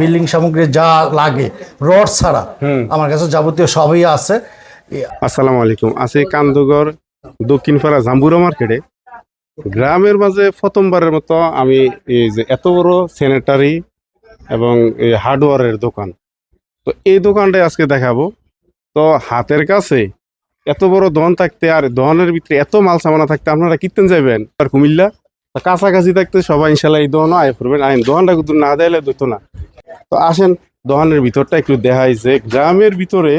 Building সামগ্রী যা লাগে রড ছাড়া আমার কাছে যাবতীয় সবই আছে। আসসালামু আলাইকুম। আছি কান্দুগর দক্ষিণপাড়া জাম্বুরা মার্কেটে। গ্রামের মাঝে প্রথমবারের মতো আমি এই যে এত বড় স্যানিটারি এবং এই হার্ডওয়্যারের দোকান। তো এই দোকানটাই আজকে দেখাবো। তো হাতের কাছে এত বড় দন থাকতে আর দহনের ভিতরে এত মাল সামানা থাকতে আপনারা কীর্তন যাবেন আর কুমিল্লা? কাছাকাছি থাকতে সবাই ইনশাল্লাহ এই দহনও আয় করবেন। আইন দহনটা কিন্তু না দেয় দিত না। তো আসেন, দহনের ভিতরটা একটু দেখাই যে গ্রামের ভিতরে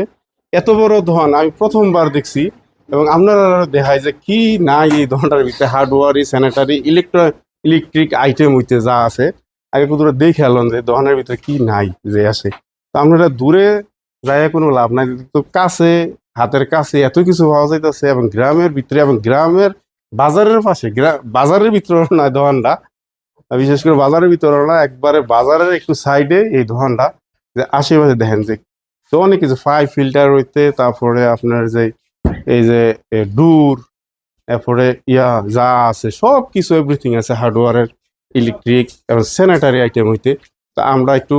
এত বড় দহন আমি প্রথমবার দেখছি এবং আপনারা দেখায় যে কি নাই এই দহনটার ভিতরে হার্ডওয়ারি, স্যানিটারি, ইলেকট্রো, ইলেকট্রিক আইটেম হইতে যা আছে। আগে কুতুরে দেখে এলাম যে দহনের ভিতরে কি নাই যে আছে। তো আপনারা দূরে যাই কোনো লাভ নাই। তো কাছে, হাতের কাছে এত কিছু পাওয়া যাইতেছে এবং গ্রামের ভিতরে এবং গ্রামের বাজারের পাশে বাজারের ভিতরে না দোকানটা বিশেষ করে বাজারের ভিতরে না, একবারে বাজারের একটু সাইডে এই দোকানটা যে আশেপাশে দেখেন যে, তো অনেক কিছু ফাইভ ফিল্টার হইতে তারপরে আপনার যে, এই যে ডুর, তারপরে ইয়া যা আছে সব কিছু এভরিথিং আছে হার্ডওয়ারের ইলেকট্রিক এবং স্যানিটারি আইটেম হইতে। তা আমরা একটু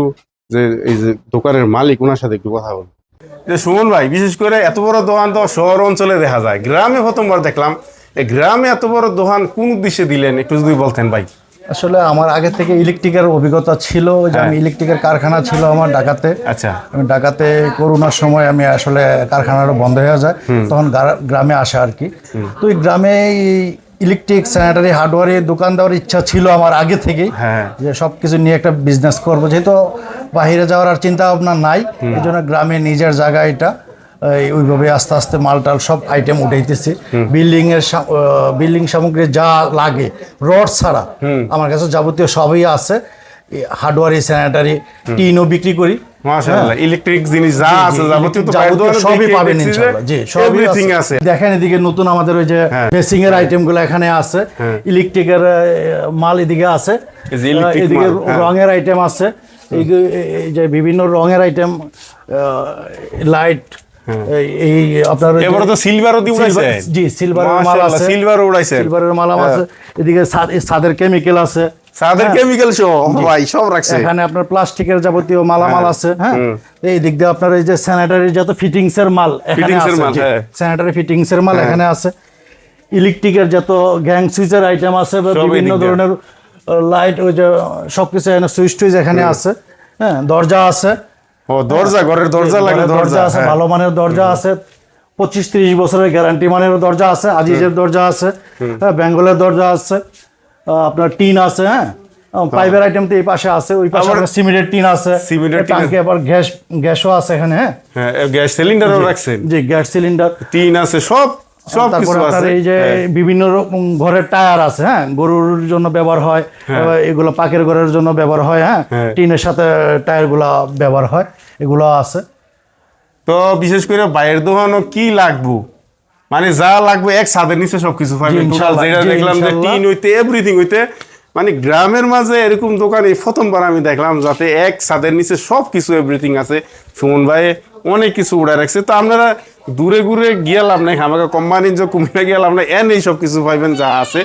যে, এই যে দোকানের মালিক ওনার সাথে একটু কথা বলব। যে সুমন ভাই, বিশেষ করে এত বড় দোকান তো শহর অঞ্চলে দেখা যায়। গ্রামে প্রথমবার দেখলাম, এই গ্রামে এত বড় দোকান কোন উদ্দেশ্যে দিলেন, একটু যদি বলতেন ভাই। আসলে আমার আগে থেকে ইলেকট্রিকের অভিজ্ঞতা ছিল যে আমি ইলেকট্রিকের কারখানা ছিল আমার ঢাকাতে। আচ্ছা। আমি ঢাকাতে করোনার সময় আমি আসলে কারখানাটা বন্ধ হয়ে যায়। তখন গ্রামে আসে আর কি। তো এই গ্রামে ইলেকট্রিক স্যানিটারি হার্ডওয়ারের দোকান দেওয়ার ইচ্ছা ছিল আমার আগে থেকেই। হ্যাঁ। যে সব কিছু নিয়ে একটা বিজনেস করব। যেহেতু বাহিরে যাওয়ার আর চিন্তা ভাবনা নাই। এই জন্য গ্রামে নিজের জায়গা এটা। ওইভাবে আস্তে আস্তে মাল টাল সব আইটেম উঠাইতেছি। বিল্ডিং এর বিল্ডিং সামগ্রী যা লাগে রড ছাড়া আমার কাছে যাবতীয় সবই আছে। হার্ডওয়ারি স্যানিটারি টিনও বিক্রি করি। ইলেকট্রিক জিনিস যা আছে যাবতীয় তো বাইরের যাবতীয় দোকানে সবই পাবেন ইনশাআল্লাহ। জি সবই আছে। আছে। দেখেন এদিকে নতুন আমাদের ওই যে হ্যাঁ। বেসিং এর আইটেমগুলো এখানে আছে ইলেকট্রিকের মাল এদিকে আছে। এদিকে হ্যাঁ। রঙের আইটেম আছে। এই যে- এই যে বিভিন্ন রঙের আইটেম লাইট এই আপনার এবারে তো সিলভারও দিয়ে উড়াইছে। জি সিলভারের মাল আছে। সিলভারও উড়াইছে। সিলভারের মাল আছে। এদিকে ছাদের কেমিক্যাল আছে। সাদের কেমিক্যাল সহ ভাই সব রাখছে। এখানে আপনার প্লাস্টিকের যাবতীয় মালামাল আছে হ্যাঁ। এই দিক দিয়ে আপনার এই যে স্যানিটারি যত ফিটিংস এর মাল এখানে আছে। হ্যাঁ। স্যানিটারি ফিটিংস এর মাল এখানে আছে। ইলেকট্রিকের যত গ্যাং সুইচের আইটেম আছে বিভিন্ন ধরনের লাইট ওই যে সবকিছু এখানে সুইচ টুইচ এখানে আছে। হ্যাঁ দরজা আছে। ও দরজা ঘরের দরজা লাগে দরজা আছে হ্যাঁ। ভালো মানের দরজা আছে পঁচিশ তিরিশ বছরের গ্যারান্টি মানের দরজা আছে আজিজের দরজা আছে হ্যাঁ বেঙ্গলের দরজা আছে আপনার টিন আছে হ্যাঁ পাইপের আইটেম তো এই পাশে আছে ওই পাশে সিমেন্টের টিন আছে সিমেন্টের টিন আবার গ্যাস গ্যাসও আছে এখানে হ্যাঁ। হ্যাঁ গ্যাস সিলিন্ডারও রাখছেন। জি গ্যাস সিলিন্ডার টিন আছে সব তারপরে আপনার এই যে হ্যাঁ। বিভিন্ন রকম ঘরের টায়ার আছে হ্যাঁ? গরুর জন্য ব্যবহার হয় এগুলো পাকের ঘরের জন্য ব্যবহার হয় হ্যাঁ? হ্যাঁ। টিনের সাথে টায়ারগুলো ব্যবহার হয় এগুলো আছে। তো বিশেষ করে বাইরের দোকানও কি লাগবো? মানে যা লাগবে এক ছাদের নিচে সবকিছু পাবেন টোটাল যেটা দেখলাম যে টিন হইতে এভরিথিং হইতে মানে গ্রামের মাঝে এরকম দোকান এই প্রথমবার আমি দেখলাম যাতে এক ছাদের নিচে সব কিছু এভরিথিং আছে। সুমন ভাই অনেক কিছু উড়ায় রাখছে। তো আপনারা দূরে ঘুরে গিয়ে লাভ নাই, আমাকে কোম্পানির যে কুমিরা গিয়ে লাভ নাই, এন এই সব কিছু পাইবেন যা আছে।